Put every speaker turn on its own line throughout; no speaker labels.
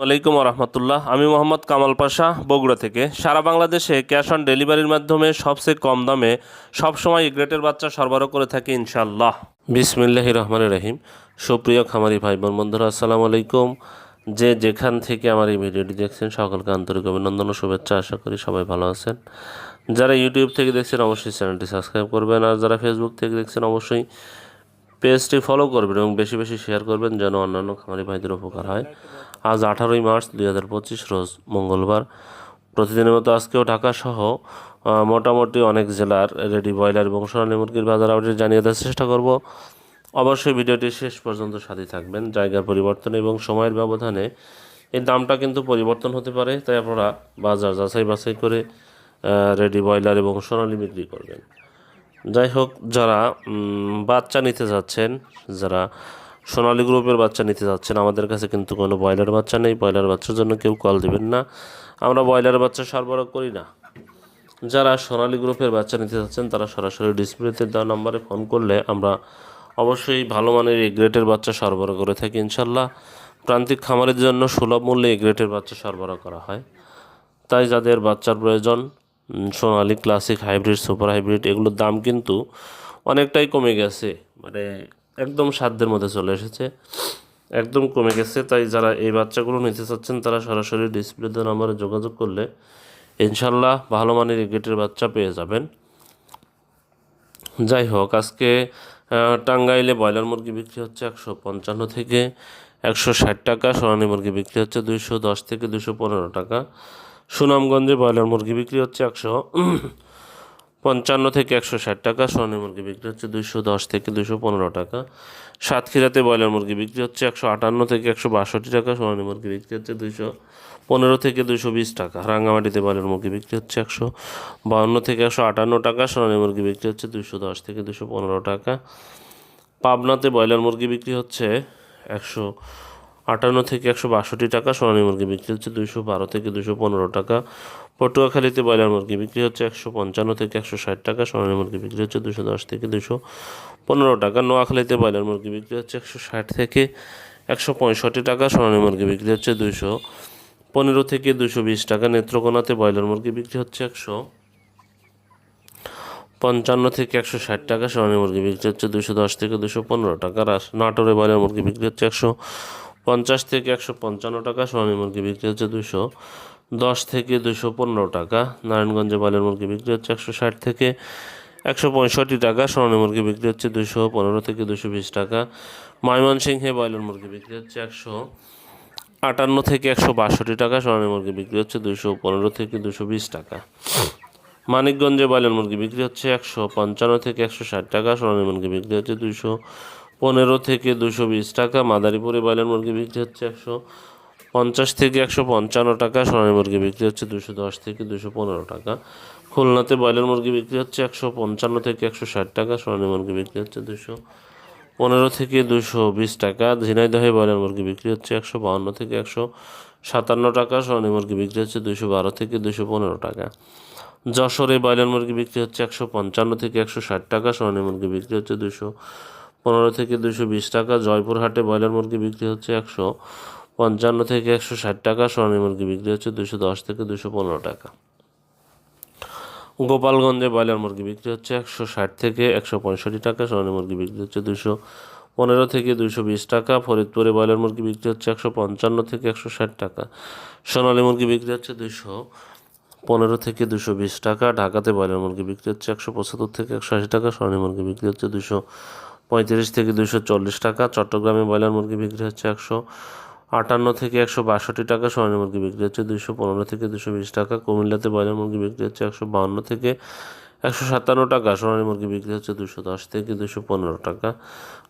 ওয়ালাইকুম রহমতুল্লাহ আমি মোহাম্মদ কামাল পাশা, বগুড়া থেকে। সারা বাংলাদেশে ক্যাশ অন ডেলিভারির মাধ্যমে সবচেয়ে কম দামে সবসময় গ্রেটের বাচ্চা সরবরাহ করে থাকি ইনশাল্লাহ বিসমিল্লাহ রহমান রহিম। সুপ্রিয় খামারি ভাই বোন বন্ধুরা, আসসালামু আলাইকুম। যে যেখান থেকে আমার এই ভিডিওটি দেখছেন, সকলকে আন্তরিক অভিনন্দন ও শুভেচ্ছা আশা করি সবাই ভালো আছেন। যারা ইউটিউব থেকে দেখছেন, অবশ্যই চ্যানেলটি সাবস্ক্রাইব করবেন। আর যারা ফেসবুক থেকে দেখছেন, অবশ্যই পেজটি ফলো করবেন এবং বেশি বেশি শেয়ার করবেন, যেন অন্যান্য খামারি ভাইদের উপকার হয়। আজ আঠারোই মার্চ দুই হাজার পঁচিশ রোজ মঙ্গলবার। প্রতিদিনের মতো আজকেও ঢাকা সহ মোটামুটি অনেক জেলার রেডি ব্রয়লার এবং সোনালী মুরগির বাজার আপডেট জানিয়ে দেওয়ার চেষ্টা করব। অবশ্যই ভিডিওটি শেষ পর্যন্ত সাথে থাকবেন, জায়গার পরিবর্তন এবং সময়ের ব্যবধানে। এই দামটা কিন্তু পরিবর্তন হতে পারে, তাই আপনারা বাজার যাচাই বাছাই করে রেডি ব্রয়লার এবং সোনালী বিক্রি করবেন। যাই হোক, যারা বাচ্চা নিতে যাচ্ছেন, যারা সোনালী গ্রুপের বাচ্চা নিতে চাচ্ছেন আমাদের কাছে কিন্তু কোনো ব্রয়লার বাচ্চা নেই। ব্রয়লার বাচ্চার জন্য কেউ কল দেবেন না। আমরা ব্রয়লার বাচ্চা সরবরাহ করি না। যারা সোনালী গ্রুপের বাচ্চা নিতে চাচ্ছেন তারা সরাসরি ডিসপ্লেতে দেওয়া নম্বরে ফোন করলে আমরা অবশ্যই ভালো মানের এ গ্রেটের বাচ্চা সরবরাহ করে থাকি ইনশাল্লাহ। প্রান্তিক খামারের জন্য সুলভ মূল্যে এ গ্রেটের বাচ্চা সরবরাহ করা হয়। তাই যাদের বাচ্চার প্রয়োজন Sonali classic hybrid, super hybrid, এগুলোর দাম কিন্তু অনেকটাই কমে গেছে। মানে একদম সাধ্যের মধ্যে চলে এসেছে। একদম কমে গেছে, তাই যারা এই বাচ্চাগুলো নিতে চাচ্ছেন, তারা সরাসরি ডিসপ্লেতে নাম্বারে যোগাযোগ করলে ইনশাল্লাহ ভালো মানের গেটের বাচ্চা পেয়ে যাবেন। যাই হোক, আজকে টাঙ্গাইলে ব্রয়লার মুরগি বিক্রি হচ্ছে একশো পঞ্চান্ন থেকে একশো ষাট টাকা, সোনালী মুরগি বিক্রি হচ্ছে দুইশো দশ থেকে দুশো পনেরো টাকা। সুনামগঞ্জে ব্রয়লার মুরগি বিক্রি হচ্ছে একশো পঞ্চান্ন থেকে একশো ষাট টাকা, সোনালী মুরগি বিক্রি হচ্ছে দুইশো দশ থেকে দুশো পনেরো টাকা। সাতক্ষীরাতে ব্রয়লার মুরগি বিক্রি হচ্ছে একশো আটান্ন থেকে একশো বাষট্টি টাকা, সোনালী মুরগি বিক্রি হচ্ছে দুইশো পনেরো থেকে দুশো বিশ টাকা। রাঙ্গামাটিতে ব্রয়লার মুরগি বিক্রি হচ্ছে একশো বাউন্ন থেকে একশো আটান্ন টাকা, সোনালী মুরগি বিক্রি হচ্ছে দুইশো দশ থেকে দুশো পনেরো টাকা। পাবনাতে ব্রয়লার মুরগি বিক্রি হচ্ছে একশো আটান্ন থেকে একশো বাষট্টি টাকা, সোনালী মুরগি বিক্রি হচ্ছে দুইশো বারো থেকে দুশো পনেরো টাকা। পটুয়াখালীতে ব্রয়লার মুরগি বিক্রি হচ্ছে একশো পঞ্চান্ন থেকে একশো ষাট টাকা, সোনালী মুরগি বিক্রি হচ্ছে দুশো দশ থেকে দুশো পনেরো টাকা। নোয়াখালীতে ব্রয়লার মুরগি বিক্রি হচ্ছে একশো ষাট থেকে একশো পঁয়ষট্টি টাকা, সোনালী মুরগি বিক্রি হচ্ছে দুশো পনেরো থেকে দুশো বিশ টাকা। নেত্রকোনাতে ব্রয়লার মুরগি বিক্রি হচ্ছে একশো পঞ্চান্ন থেকে একশো ষাট টাকা, সোনালী মুরগি বিক্রি হচ্ছে দুশো দশ থেকে দুশো পনেরো টাকা। নাটোরে ব্রয়লার মুরগি বিক্রি হচ্ছে একশো পঞ্চাশ থেকে একশো পঞ্চান্ন টাকা, সোনালী মুরগি বিক্রি হচ্ছে দুশো দশ থেকে দুশো পনেরো টাকা। নারায়ণগঞ্জে ব্রয়লার মুরগি বিক্রি হচ্ছে একশো ষাট থেকে একশো পঁয়ষট্টি টাকা, সোনালী মুরগি বিক্রি হচ্ছে দুশো পনেরো থেকে দুশো বিশ টাকা। ময়মনসিংহে ব্রয়লার মুরগি বিক্রি হচ্ছে একশো আটান্ন থেকে একশো বাষট্টি টাকা, সোনালী মুরগি বিক্রি হচ্ছে দুশো পনেরো থেকে দুশো বিশ টাকা। মানিকগঞ্জে ব্রয়লার মুরগি বিক্রি হচ্ছে একশো পঞ্চান্ন থেকে একশো ষাট টাকা, সোনালী মুরগি বিক্রি হচ্ছে দুশো পনেরো থেকে দুশো বিশ টাকা, মাদারীপুরে ব্রয়লার মুরগি বিক্রি হচ্ছে একশো পঞ্চাশ থেকে একশো পঞ্চান্ন টাকা, সোনালী মুরগি বিক্রি হচ্ছে দুশো দশ থেকে দুশো পনেরো টাকা। খুলনাতে ব্রয়লার মুরগি বিক্রি হচ্ছে একশো পঞ্চান্ন থেকে একশো ষাট টাকা, সোনালী মুরগি বিক্রি হচ্ছে দুশো পনেরো থেকে দুশো বিশ টাকা। ঝিনাইদহে ব্রয়লার মুরগি বিক্রি হচ্ছে একশো বাউন্ন থেকে একশো সাতান্ন টাকা, সোনালী মুরগি বিক্রি হচ্ছে দুশো বারো থেকে দুশো পনেরো টাকা। যশোরে ব্রয়লার মুরগি বিক্রি হচ্ছে একশো পঞ্চান্ন থেকে একশো ষাট টাকা, সোনালী মুরগি বিক্রি হচ্ছে দুশো পনেরো থেকে দুশো বিশ টাকা জয়পুরহাটে ব্রয়লার মুরগি বিক্রি হচ্ছে একশো পঞ্চান্ন থেকে একশো ষাট টাকা, সোনালী মুরগি বিক্রি হচ্ছে দুশো দশ থেকে দুশো পনেরো টাকা। গোপালগঞ্জে ব্রয়লার মুরগি বিক্রি হচ্ছে একশো ষাট থেকে একশো পঁয়ষট্টি টাকা, সোনালী মুরগি বিক্রি হচ্ছে দুশো পনেরো থেকে দুশো বিশ টাকা, ফরিদপুরে ব্রয়লার মুরগি বিক্রি হচ্ছে একশো পঞ্চান্ন থেকে একশো ষাট টাকা, সোনালী মুরগি বিক্রি হচ্ছে দুশো পনেরো থেকে দুশো বিশ টাকা, ঢাকাতে ব্রয়লার মুরগি বিক্রি হচ্ছে একশো পঁচাত্তর থেকে একশো আশি টাকা, সোনালী মুরগি বিক্রি হচ্ছে দুশো পঁয়ত্রিশ থেকে দুশো চল্লিশ টাকা। চট্টগ্রামে ব্রয়লার মুরগি বিক্রি হচ্ছে একশো আটান্ন থেকে একশো বাষট্টি টাকা, সোনালী মুরগি বিক্রি হচ্ছে দুশো পনেরো থেকে দুশো বিশ টাকা, কুমিল্লাতে ব্রয়লার মুরগি বিক্রি হচ্ছে একশো বাউন্ন থেকে একশো সাতান্ন টাকা, সোনালী মুরগি বিক্রি হচ্ছে দুশো দশ থেকে দুশো পনেরো টাকা।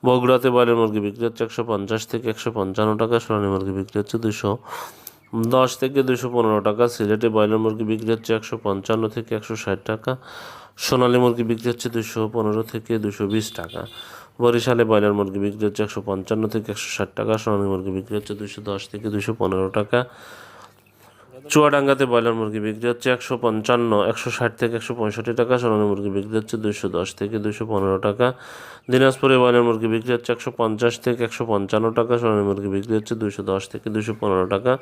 বগুড়াতে ব্রয়লার মুরগি বিক্রি হচ্ছে একশো পঞ্চাশ থেকে একশো পঞ্চান্ন টাকা, সোনালী মুরগি বিক্রি হচ্ছে দুশো দশ থেকে দুশো পনেরো টাকা। সিলেটে ব্রয়লার মুরগি বিক্রি হচ্ছে একশো পঞ্চান্ন থেকে একশো ষাট টাকা, সোনালী মুরগি বিক্রি হচ্ছে দুশো পনেরো থেকে দুশো বিশ টাকা। বরিশালে ব্রয়লার মুরগি বিক্রি হচ্ছে একশো পঞ্চান্ন থেকে একশো ষাট টাকা, সোনালী মুরগি বিক্রি হচ্ছে দুশো দশ থেকে দুশো পনেরো টাকা। চুয়াডাঙ্গাতে ব্রয়লার মুরগি বিক্রি হচ্ছে একশো পঞ্চান্ন, একশো ষাট থেকে একশো পঁয়ষট্টি টাকা, সোনালী মুরগি বিক্রি হচ্ছে দুশো দশ থেকে দুশো পনেরো টাকা। দিনাজপুরে ব্রয়লার মুরগি বিক্রি হচ্ছে একশো পঞ্চাশ থেকে একশো পঞ্চান্ন টাকা, সোনালী মুরগি বিক্রি হচ্ছে দুশো দশ থেকে দুশো পনেরো টাকা।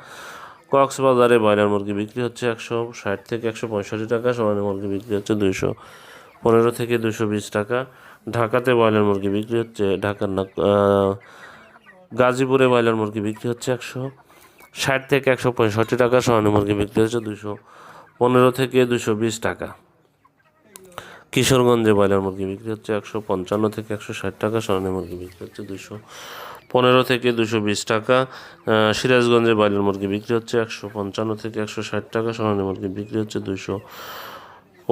কক্সবাজারে ব্রয়লার মুরগি বিক্রি হচ্ছে একশো ষাট থেকে একশো পঁয়ষট্টি টাকা, সোনালী মুরগি বিক্রি হচ্ছে দুশো পনেরো থেকে দুশো বিশ টাকা। ঢাকাতে ব্রয়লার মুরগি বিক্রি হচ্ছে, ঢাকার না গাজীপুরে ব্রয়লার মুরগি বিক্রি হচ্ছে একশো ষাট থেকে একশো পঁয়ষট্টি টাকা সোনালী মুরগি বিক্রি হচ্ছে দুশো পনেরো থেকে দুশো বিশ টাকা। কিশোরগঞ্জে ব্রয়লার মুরগি বিক্রি হচ্ছে একশো পঞ্চান্ন থেকে একশো ষাট টাকা সোনালী মুরগি বিক্রি হচ্ছে দুশো পনেরো থেকে দুশো বিশ টাকা। সিরাজগঞ্জে ব্রয়লার মুরগি বিক্রি হচ্ছে একশো পঞ্চান্ন থেকে একশো ষাট টাকা সোনালী মুরগি বিক্রি হচ্ছে দুশো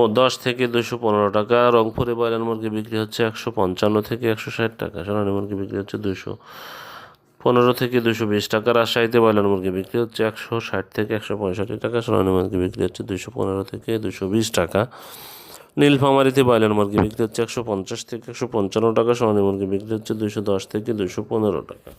ও দশ থেকে দুশো পনেরো টাকা। রংপুরে ব্রয়লার মুরগি বিক্রি হচ্ছে একশো পঞ্চান্ন থেকে একশো ষাট টাকা। সোনালী মুরগি বিক্রি হচ্ছে দুশো পনেরো থেকে দুশো বিশ টাকা। রাজশাহীতে ব্রয়লার মুরগি বিক্রি হচ্ছে একশো ষাট থেকে একশো পঁয়ষট্টি টাকা। সোনালী মুরগি বিক্রি হচ্ছে দুশো পনেরো থেকে দুশো বিশ টাকা। নীলফামারিতে ব্রয়লার মুরগি বিক্রি হচ্ছে একশো পঞ্চাশ থেকে একশো পঞ্চান্ন টাকা। সোনালী মুরগি বিক্রি হচ্ছে দুশো দশ থেকে দুশো পনেরো টাকা।